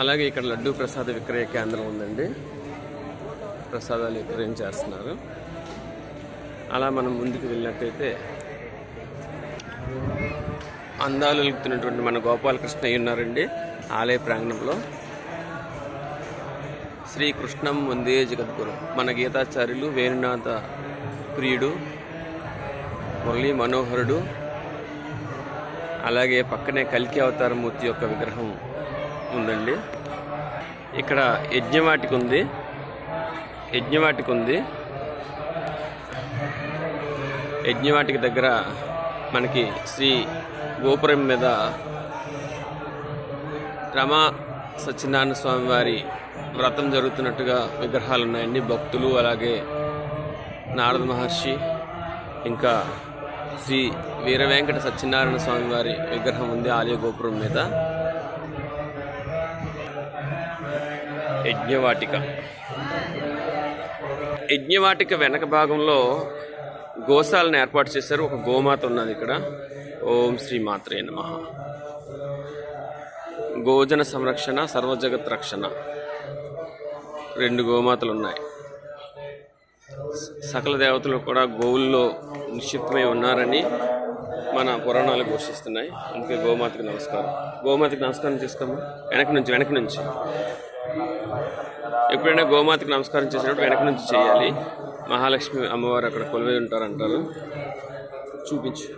అలాగే ఇక్కడ లడ్డూ ప్రసాద విక్రయ కేంద్రం ఉందండి. ప్రసాదాలు విక్రయం చేస్తున్నారు. అలా మనం ముందుకు వెళ్ళినట్టయితే అందాలు వెలుగుతున్నటువంటి మన గోపాలకృష్ణయ్య ఉన్నారండి. ఆలయ ప్రాంగణంలో శ్రీ కృష్ణం వందే జగద్గురు. మన గీతాచార్యులు వేణునాథ ప్రియుడు మురళీ మనోహరుడు అలాగే పక్కనే కల్కి అవతారమూర్తి యొక్క విగ్రహం ఉందండి. ఇక్కడ యజ్ఞవాటిక ఉంది. యజ్ఞవాటిక ఉంది. యజ్ఞవాటిక దగ్గర మనకి శ్రీ గోపురం మీద రమా సత్యనారాయణ స్వామి వారి వ్రతం జరుగుతున్నట్టుగా విగ్రహాలు ఉన్నాయండి. భక్తులు అలాగే నారద మహర్షి ఇంకా శ్రీ వీర వెంకట సత్యనారాయణ స్వామి వారి విగ్రహం ఉంది ఆలయ గోపురం మీద. యజ్ఞవాటిక. యజ్ఞవాటిక వెనక భాగంలో గోశాలను ఏర్పాటు చేశారు. ఒక గోమాత ఉన్నది ఇక్కడ. ఓం శ్రీ మాత్రే నమ. గోజన సంరక్షణ సర్వజగత్ రక్షణ. రెండు గోమాతలు ఉన్నాయి. సకల దేవతలు కూడా గోవుల్లో నిక్షిప్తమై ఉన్నారని మన పురాణాలు ఘోషిస్తున్నాయి. అందుకే గోమాతకి నమస్కారం. గోమాతకి నమస్కారం చేసుకోమా వెనక నుంచి వెనక నుంచి. ఎప్పుడైనా గోమాతకి నమస్కారం చేసినప్పుడు వెనక నుంచి చేయాలి. మహాలక్ష్మి అమ్మవారు అక్కడ కొలువై ఉంటారంటారు. చూపించు.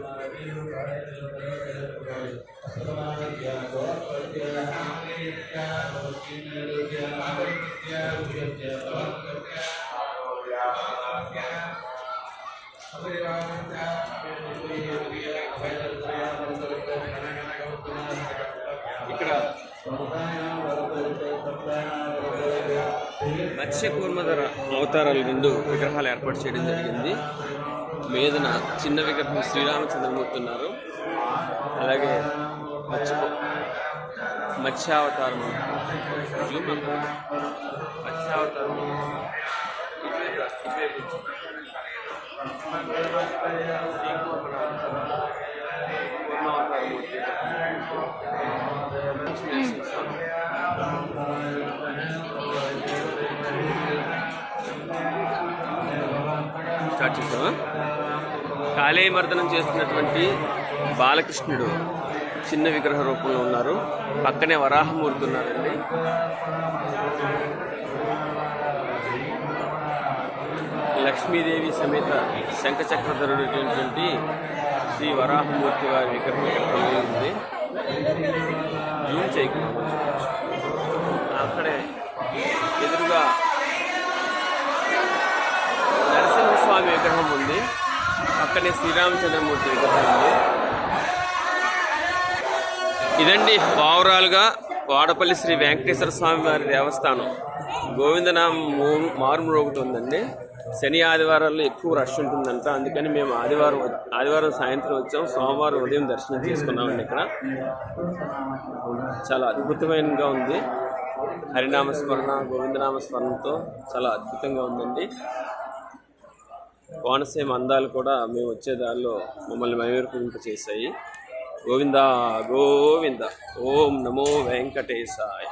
ఇక్కడ మత్స్య కూర్మధర అవతారాలు రెండు విగ్రహాలు ఏర్పాటు చేయడం జరిగింది. మీదన చిన్న విగ్రహం శ్రీరామచంద్రమూర్తి ఉన్నారు. అలాగే మత్స్య మత్స్యావతారం జూమ్ మత్స్యావతారం స్టార్ట్ చేసామా కాళేయ మర్దనం చేస్తున్నటువంటి బాలకృష్ణుడు చిన్న విగ్రహ రూపంలో ఉన్నారు. పక్కనే వరాహమూర్తి ఉన్నారండి లక్ష్మీదేవి సమేత శంఖచక్రధరుడు శ్రీ వరాహమూర్తి వారి విగ్రహం పక్కనే శ్రీరామచంద్రమూర్తి విగ్రహం ఇదండి ఓవరాల్గా వాడపల్లి శ్రీ వెంకటేశ్వర స్వామి వారి దేవస్థానం. గోవిందనామం మో- మారుమ్రోగుతుందండి శని ఆదివారాల్లో ఎక్కువ రష్ ఉంటుందంట. అందుకని మేము ఆదివారం ఆదివారం సాయంత్రం వచ్చాం. సోమవారం ఉదయం దర్శనం చేసుకున్నామండి ఇక్కడ. చాలా అద్భుతమైనగా ఉంది. హరినామస్మరణ గోవిందనామస్మరణతో చాలా అద్భుతంగా ఉందండి. కోనసీమ అందాలు కూడా మేము వచ్చే దారిలో మమ్మల్ని మైమేర్పింప చేశాయి గోవింద గోవింద ఓం నమో వెంకటేశాయ.